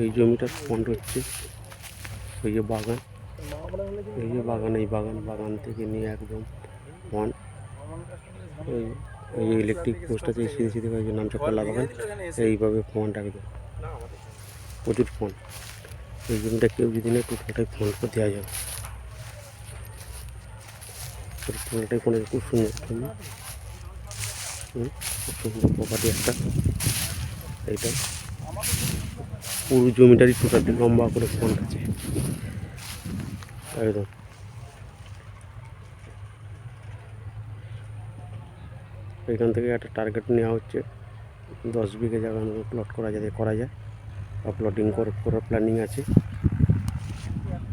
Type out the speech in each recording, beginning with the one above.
এই জমিটার ফন্ড হচ্ছে। ওই যে বাগান। এই যে বাগান, এই বাগান বাগান থেকে নিয়ে একদম ফন্ড ওই ওই ইলেকট্রিক পোস্ট আছে সিধে সিধে ওই যে নামটা কলা বাগান। এইভাবে ফন্ড একদম। প্রচুর ফন্ড এই জমিটা কেউ যদি না টোটালটাই ফোন করে দেওয়া যাবে। টোটালটাই ফোনের খুব সুন্দর। প্রপার্টি একটা এইটা পুরো জমিটারই টোটালটি লম্বা করে ফন্ড আছে একদম এখান থেকে একটা টার্গেট নেওয়া হচ্ছে। দশ বিঘে জায়গা প্লট করা যাতে করা যায়। বা প্লটিং করার প্ল্যানিং আছে।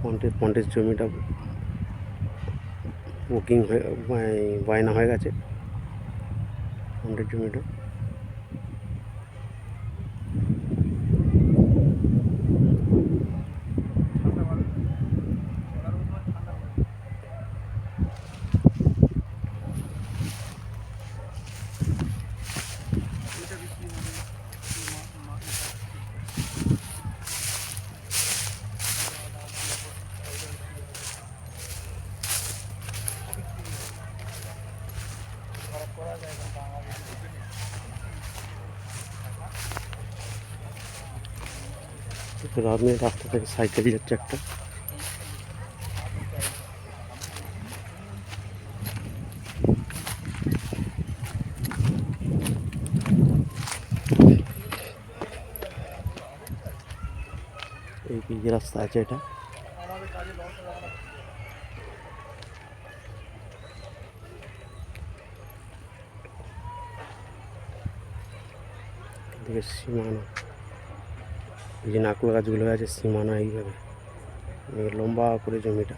পন্টের পন্টের জমিটা বুকিং হয়ে বায়না হয়ে গেছে। পন্টের জমিটা রামে রাস্তা থেকে সাইকেল যাচ্ছে একটা এই পিচ রাস্তা আছে এটা এদিকে সীমানা এই যে নাকুল গাছগুলো আছে সীমানা এইভাবে। লম্বা করে জমিটা।